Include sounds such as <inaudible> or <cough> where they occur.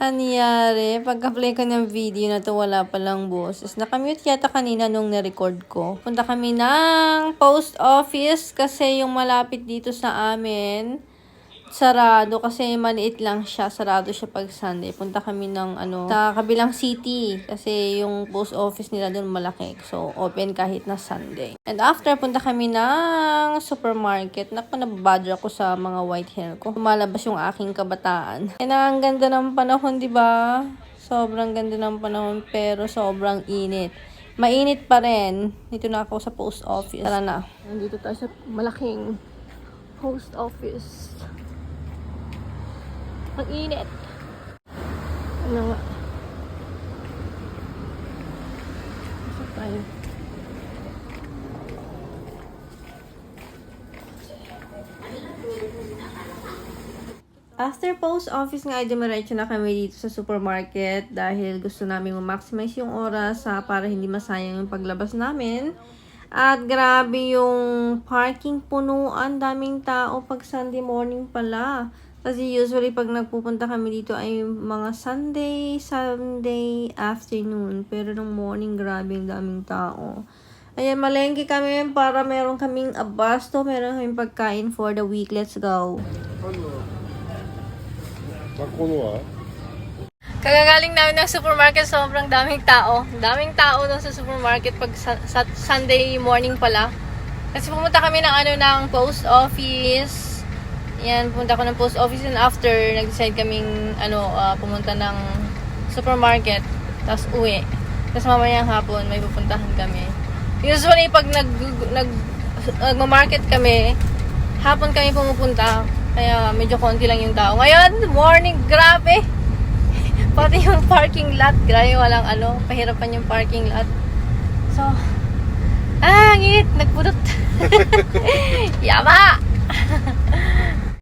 Anyari, pagka-play ko ng video na to, wala palang boses. Nakamute yata kanina nung na-record ko. Punta kami ng post office kasi yung malapit dito sa amin, sarado kasi maliit lang siya. Sarado siya pag Sunday. Punta kami ng ano, sa kabilang city kasi yung post office nila doon malaki. So, open kahit na Sunday. And after, punta kami ng supermarket. Naku, nababadger ako sa mga white hair ko. Lumalabas yung aking kabataan. And ang ganda ng panahon, di ba? Sobrang ganda ng panahon pero sobrang init. Mainit pa rin. Dito na ako sa post office. Tara na. Nandito tayo sa malaking post office. Ang init. Ano nga? Pasok tayo. After post office nga, ay dumiretso na kami dito sa supermarket dahil gusto namin ma-maximize yung oras sa para hindi masayang yung paglabas namin. At grabe yung parking punuan, daming tao pag Sunday morning pala. Kasi usually pag nagpupunta kami dito ay mga Sunday, Sunday afternoon. Pero nung morning, grabe ang daming tao. Ayan, malengke kami para meron kaming abasto, meron kaming pagkain for the week. Let's go. Ano? Makulo ah. Kagagaling namin ng supermarket, sobrang daming tao. Daming tao doon sa supermarket pag sa, sa Sunday morning pala. Kasi pumunta kami ng ano ng post office, yan, pumunta ko ng post office and after, nag-decide kaming ano, ah, pumunta ng supermarket. Tapos uwi. Tapos mamayang hapon, may pupuntahan kami. Usually, pag nag, nag, nagmamarket kami, hapon kami pumupunta. Kaya medyo konti lang yung tao. Ngayon, morning, grabe! <laughs> Pati yung parking lot, grabe walang ano, pahirapan yung parking lot. So, ah, ngit, nagpudot. <laughs> Yama!